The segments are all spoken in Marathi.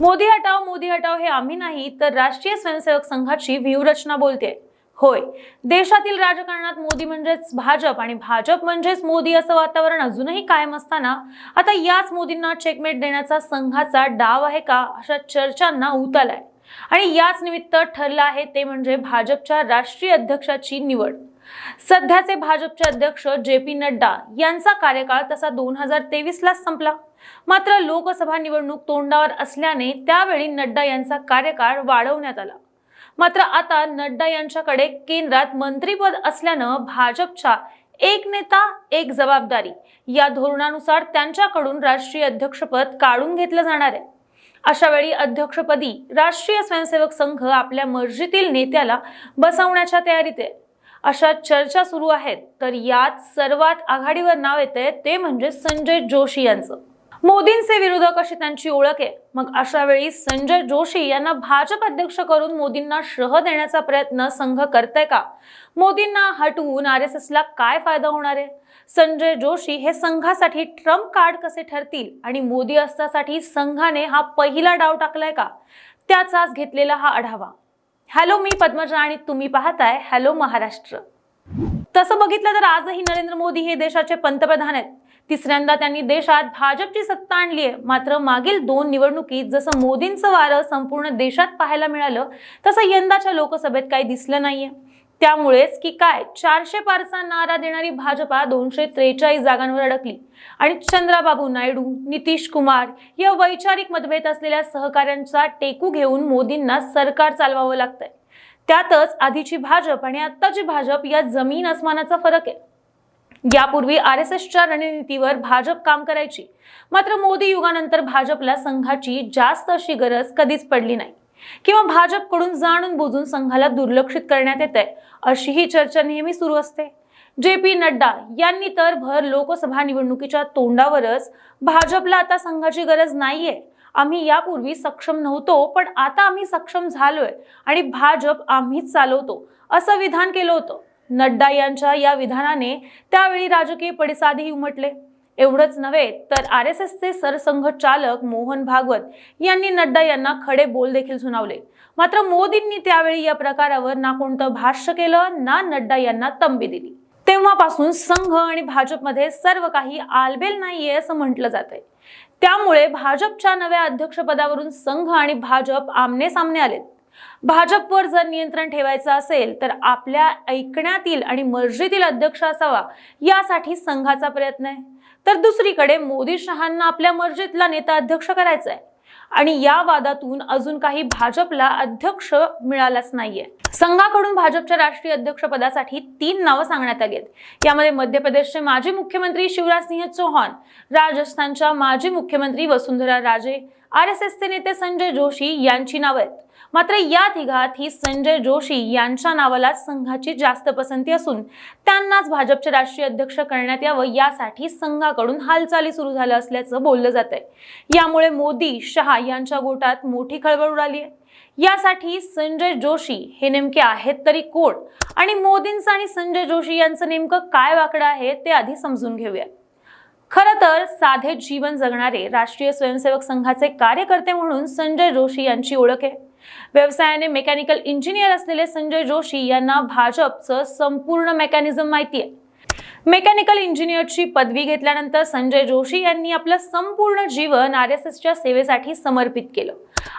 मोदी हटाव मोदी हटाव हे आम्ही नाही तर राष्ट्रीय स्वयंसेवक संघाची व्यूहरचना बोलते होय देशातील राजकारणात मोदी म्हणजेच भाजप आणि भाजप म्हणजेच मोदी असं वातावरण अजूनही कायम असताना आता याच मोदींना चेकमेट देण्याचा संघाचा डाव आहे का अशा चर्चांना उत आणि याच निमित्त ठरलं आहे ते म्हणजे भाजपच्या राष्ट्रीय अध्यक्षाची निवड. सध्याचे भाजपचे अध्यक्ष जे पी नड्डा यांचा कार्यकाळ तसा दोन हजार तेवीसलाच संपला. मात्र लोकसभा निवडणूक तोंडावर असल्याने त्यावेळी नड्डा यांचा कार्यकाळ वाढवण्यात आला. मात्र आता नड्डा यांच्याकडे केंद्रात मंत्रीपद असल्यानं भाजपच्या एक नेता एक जबाबदारी या धोरणानुसार त्यांच्याकडून राष्ट्रीय अध्यक्षपद काढून घेतलं जाणार आहे. अशा वेळी अध्यक्षपदी राष्ट्रीय स्वयंसेवक संघ आपल्या मर्जीतील नेत्याला बसवण्याच्या तयारीत आहे. अशा चर्चा सुरू आहेत तर यात सर्वात आघाडीवर नाव येते ते म्हणजे संजय जोशी यांचं. मोदींचे विरोधक अशी त्यांची ओळख आहे. मग अशा वेळी संजय जोशी यांना भाजप अध्यक्ष करून मोदींना शह देण्याचा प्रयत्न संघ करताय का? मोदींना हटवून आर एस एसला काय फायदा होणार आहे? संजय जोशी हे संघासाठी ट्रम्प कार्ड कसे ठरतील आणि मोदी अस्तासाठी संघाने हा पहिला डाव टाकलाय का? त्याचाच घेतलेला हा आढावा. हॅलो मी पद्मजा आणि तुम्ही पाहताय हॅलो महाराष्ट्र. तसं बघितलं तर आजही नरेंद्र मोदी हे देशाचे पंतप्रधान आहेत. तिसऱ्यांदा त्यांनी देशात भाजपची सत्ता आणली आहे. मात्र मागील दोन निवडणुकीत जसं मोदींचं वारं संपूर्ण देशात पाहायला मिळालं तसं यंदाच्या लोकसभेत काही दिसलं नाहीये. त्यामुळेच की काय चारशे पारचा नारा देणारी भाजपा दोनशे त्रेचाळीस जागांवर अडकली. आणि चंद्राबाबू नायडू नितीश कुमार या वैचारिक मतभेद असलेल्या सहकाऱ्यांचा टेकू घेऊन मोदींना सरकार चालवावं लागतंय. त्यातच आधीची भाजप आणि आत्ताची भाजप या जमीन अस्मानाचा फरक आहे. यापूर्वी आर एस एसच्या रणनीतीवर भाजप काम करायची. मात्र मोदी युगानंतर भाजपला संघाची जास्त अशी गरज कधीच पडली नाही. किंवा भाजपकडून जाणून बुजून संघाला दुर्लक्षित करण्यात येत आहे अशी ही चर्चा नेहमी सुरू असते. जे पी नड्डा यांनी तर भर लोकसभा निवडणुकीच्या तोंडावरच भाजपला आता संघाची गरज नाहीये. आम्ही यापूर्वी सक्षम नव्हतो पण आता आम्ही सक्षम झालोय आणि भाजप आम्हीच चालवतो असं विधान केलं होतं. नड्डा यांच्या या विधानाने त्यावेळी राजकीय पडसादही उमटले. एवढंच नव्हे तर आर एस एसचे सरसंघचालक मोहन भागवत यांनी नड्डा यांना खडे बोल देखील सुनावले. मात्र मोदींनी त्यावेळी या प्रकारावर ना कोणतं भाष्य केलं ना नड्डा यांना तंबी दिली. तेव्हापासून संघ आणि भाजपमध्ये सर्व काही आलबेल नाहीये असं म्हटलं जात आहे त्यामुळे भाजपच्या नव्या अध्यक्षपदावरून संघ आणि भाजप आमने सामने आलेत. भाजपवर जर नियंत्रण ठेवायचं असेल तर आपल्या ऐकण्यातील आणि मर्जीतील अध्यक्ष असावा यासाठी संघाचा प्रयत्न आहे. तर दुसरीकडे मोदी शहांना आपल्या मर्जीतला नेता अध्यक्ष करायचा आहे आणि या वादातून अजून काही भाजपला अध्यक्ष मिळालाच नाहीये. संघाकडून भाजपच्या राष्ट्रीय अध्यक्षपदासाठी तीन नावं सांगण्यात आली आहेत. यामध्ये मध्य प्रदेशचे माजी मुख्यमंत्री शिवराज सिंह चौहान राजस्थानच्या माजी मुख्यमंत्री वसुंधरा राजे आर एस एसचे नेते संजय जोशी यांची नावं आहेत. मात्र या तिघात ही संजय जोशी यांच्या नावाला संघाची जास्त पसंती असून त्यांनाच भाजपचे राष्ट्रीय अध्यक्ष करण्यात यावं यासाठी संघाकडून हालचाली सुरू झाल्या असल्याचं बोललं जात आहे यामुळे मोदी शहा यांच्या गोटात मोठी खळबळ उडाली आहे. यासाठी संजय जोशी हे नेमके आहेत तरी कोण? आणि मोदींचं आणि संजय जोशी यांचं नेमकं काय वाकडं आहे ते आधी समजून घेऊया. खरं तर साधे जीवन जगणारे राष्ट्रीय स्वयंसेवक संघाचे कार्यकर्ते म्हणून संजय जोशी यांची ओळख आहे. व्यवसायाने मेकॅनिकल इंजिनियर असलेले संजय जोशी यांना भाजपचं संपूर्ण मेकॅनिझम माहिती आहे मेकॅनिकल इंजिनियरची पदवी घेतल्यानंतर संजय जोशी यांनी आपलं संपूर्ण जीवन आर एस एसच्या सेवेसाठी समर्पित केलं.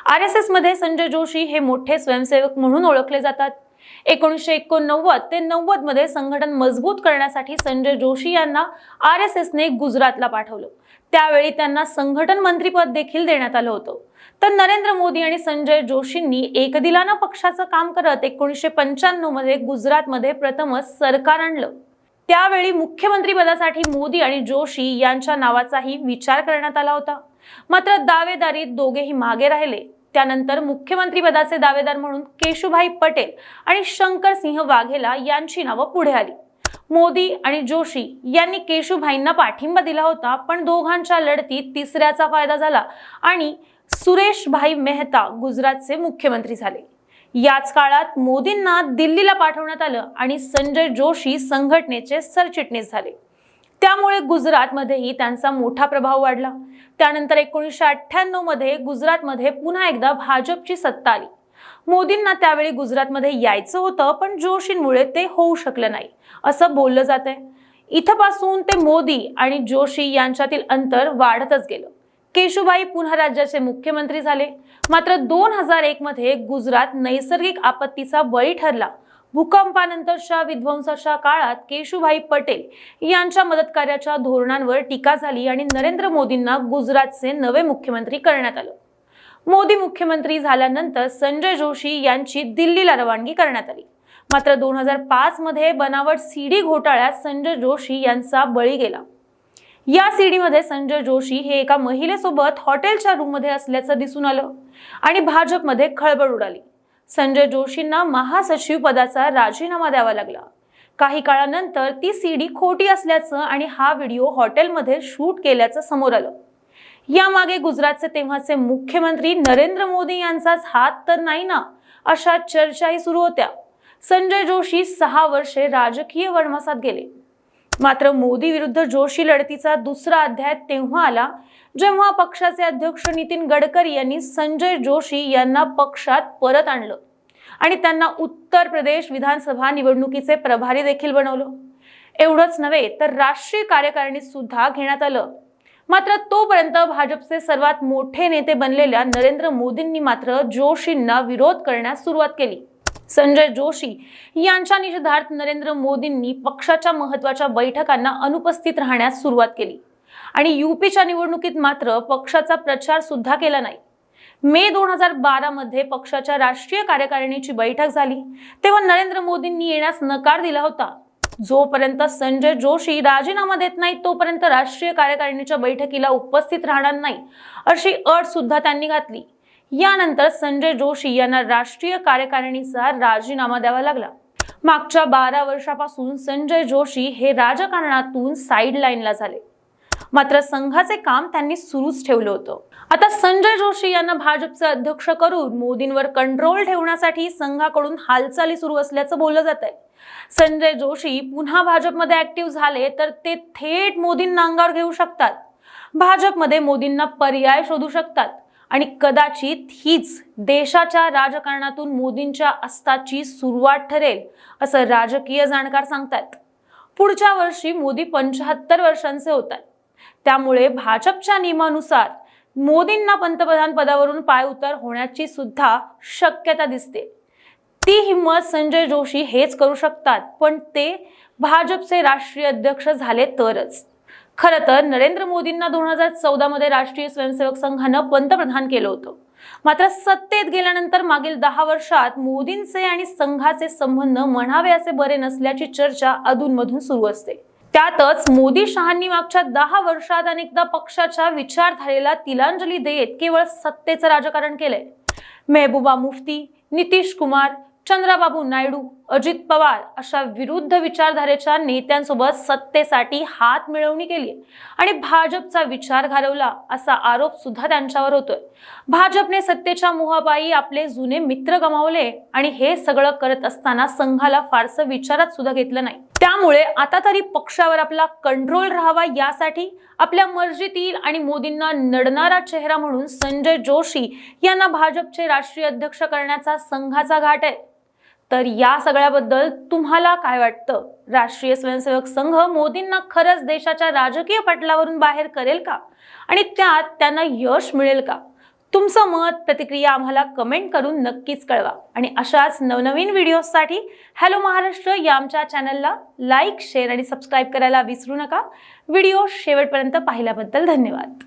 आर एस एसमध्ये संजय जोशी हे मोठे स्वयंसेवक म्हणून ओळखले जातात. एकोणीसशे एकोणनव्वद ते नव्वदमध्ये संघटन मजबूत करण्यासाठी संजय जोशी यांना आर एस एसने गुजरातला पाठवलं. त्यावेळी त्यांना संघटन मंत्रीपद देखील देण्यात आलं होतं. तर नरेंद्र मोदी आणि संजय जोशींनी एकदिलानं पक्षाचं काम करत एकोणीसशे पंच्याण्णवमध्ये गुजरातमध्ये प्रथमच सरकार आणलं. त्यावेळी मुख्यमंत्री पदासाठी मोदी आणि जोशी यांच्या नावाचाही विचार करण्यात आला होता. मात्र दावेदारीत दोघेही मागे राहिले. त्यानंतर मुख्यमंत्री पदाचे दावेदार म्हणून केशुभाई पटेल आणि शंकर सिंह वाघेला यांची नावं पुढे आली. मोदी आणि जोशी यांनी केशुभाईंना पाठिंबा दिला होता पण दोघांच्या लढतीत तिसऱ्याचा फायदा झाला आणि सुरेशभाई मेहता गुजरातचे मुख्यमंत्री झाले. याच काळात मोदींना दिल्लीला पाठवण्यात आलं आणि संजय जोशी संघटनेचे सरचिटणीस झाले. त्यामुळे गुजरातमध्येही त्यांचा मोठा प्रभाव वाढला. त्यानंतर एकोणीसशे अठ्ठ्याण्णवमध्ये गुजरातमध्ये पुन्हा एकदा भाजपची सत्ता आली. मोदींना त्यावेळी गुजरातमध्ये यायचं होतं पण जोशींमुळे ते होऊ शकलं नाही असं बोललं जात आहे इथपासून ते मोदी आणि जोशी यांच्यातील अंतर वाढतच गेलं. केशुबाई पुन्हा राज्याचे मुख्यमंत्री झाले. मात्र दोन हजार एक मध्ये गुजरात नैसर्गिक आपत्तीचा बळी ठरला. भूकंपानंतरच्या विध्वंसाच्या काळात केशुभाई पटेल यांच्या मदतकार्याच्या धोरणांवर टीका झाली आणि नरेंद्र मोदींना गुजरातचे नवे मुख्यमंत्री करण्यात आलं. मोदी मुख्यमंत्री झाल्यानंतर संजय जोशी यांची दिल्लीला रवानगी करण्यात आली. मात्र दोन हजार पाच मध्ये बनावट सीडी घोटाळ्यात संजय जोशी यांचा बळी गेला. या सीडीमध्ये संजय जोशी हे एका महिलेसोबत हॉटेलच्या रूममध्ये असल्याचं दिसून आलं आणि भाजपमध्ये खळबळ उडाली. संजय जोशींना महासचिव पदाचा राजीनामा द्यावा लागला. काही काळानंतर ती सीडी खोटी असल्याचं आणि हा व्हिडिओ हॉटेलमध्ये शूट केल्याचं समोर आलं. यामागे गुजरातचे तेव्हाचे मुख्यमंत्री नरेंद्र मोदी यांचाच हात तर नाही ना अशा चर्चाही सुरू होत्या. संजय जोशी सहा वर्षे राजकीय वनवासात गेले. मात्र मोदी विरुद्ध जोशी लढतीचा दुसरा अध्याय तेव्हा आला जेव्हा पक्षाचे अध्यक्ष नितीन गडकरी यांनी संजय जोशी यांना पक्षात परत आणलं आणि त्यांना उत्तर प्रदेश विधानसभा निवडणुकीचे प्रभारी देखील बनवलं. एवढंच नव्हे तर राष्ट्रीय कार्यकारिणी सुद्धा घेण्यात आलं. मात्र तोपर्यंत भाजपचे सर्वात मोठे नेते बनलेल्या नरेंद्र मोदींनी मात्र जोशींना विरोध करण्यास सुरुवात केली. संजय जोशी यांच्या निषेधार्थ नरेंद्र मोदींनी पक्षाच्या महत्त्वाच्या बैठकांना अनुपस्थित राहण्यास सुरुवात केली. आणि युपीच्या निवडणुकीत मात्र पक्षाचा प्रचार सुद्धा केला नाही. मे दोन हजार बारा मध्ये पक्षाच्या राष्ट्रीय कार्यकारिणीची बैठक झाली. तेव्हा नरेंद्र मोदींनी येण्यास नकार दिला होता. जोपर्यंत संजय जोशी राजीनामा देत नाही तोपर्यंत राष्ट्रीय कार्यकारिणीच्या बैठकीला उपस्थित राहणार नाही अशी अट सुद्धा त्यांनी घातली. यानंतर संजय जोशी यांना राष्ट्रीय कार्यकारिणीचा राजीनामा द्यावा लागला. मागच्या बारा वर्षापासून संजय जोशी हे राजकारणातून साईड लाईनला झाले. मात्र संघाचे काम त्यांनी सुरूच ठेवलं होतं. आता संजय जोशी यांना भाजपचे अध्यक्ष करून मोदींवर कंट्रोल ठेवण्यासाठी संघाकडून हालचाली सुरू असल्याचं बोललं जात आहे संजय जोशी पुन्हा भाजपमध्ये ऍक्टिव्ह झाले तर ते थेट मोदींना अंगावर घेऊ शकतात. भाजपमध्ये मोदींना पर्याय शोधू शकतात. आणि कदाचित हीच देशाच्या राजकारणातून मोदींच्या अस्ताची सुरुवात ठरेल असं राजकीय जाणकार सांगतात पुढच्या वर्षी मोदी पंच्याहत्तर वर्षांचे होत आहेत त्यामुळे भाजपच्या नियमानुसार मोदींना पंतप्रधान पदावरून पायउतार होण्याची सुद्धा शक्यता दिसते. ती हिंमत संजय जोशी हेच करू शकतात पण ते भाजपचे राष्ट्रीय अध्यक्ष झाले तरच. खरं तर नरेंद्र मोदींना दोन हजार चौदामध्ये राष्ट्रीय स्वयंसेवक संघानं पंतप्रधान केलं होतं. मात्र सत्तेत गेल्यानंतर मागील दहा वर्षात मोदींचे आणि संघाचे संबंध म्हणावे असे बरे नसल्याची चर्चा अधूनमधून सुरू असते. त्यातच मोदी शहांनी मागच्या दहा वर्षात अनेकदा पक्षाच्या विचारधारेला तिलांजली देत केवळ सत्तेचं राजकारण केलंय. मेहबूबा मुफ्ती नितीश कुमार चंद्राबाबू नायडू अजित पवार अशा विरुद्ध विचारधारेच्या नेत्यांसोबत सत्तेसाठी हात मिळवणी केली आणि भाजपचा विचार घालवला असा आरोप सुद्धा त्यांच्यावर होतोय. भाजपने सत्तेच्या मोहापायी आपले जुने मित्र गमावले आणि हे सगळं करत असताना संघाला फारसं विचारात सुद्धा घेतलं नाही. त्यामुळे आता तरी पक्षावर आपला कंट्रोल राहावा यासाठी आपल्या मर्जीतील आणि मोदींना नडणारा चेहरा म्हणून संजय जोशी यांना भाजपचे राष्ट्रीय अध्यक्ष करण्याचा संघाचा घाट आहे. तर या सगळ्याबद्दल तुम्हाला काय वाटतं? राष्ट्रीय स्वयंसेवक संघ मोदींना खरंच देशाच्या राजकीय पटलावरून बाहेर करेल का? आणि त्यात त्यांना यश मिळेल का? तुमचं मत प्रतिक्रिया आम्हाला कमेंट करून नक्कीच कळवा. आणि अशाच नवनवीन व्हिडिओजसाठी हॅलो महाराष्ट्र या आमच्या चॅनलला लाईक शेअर आणि सबस्क्राईब करायला विसरू नका. व्हिडिओ शेवटपर्यंत पाहिल्याबद्दल धन्यवाद.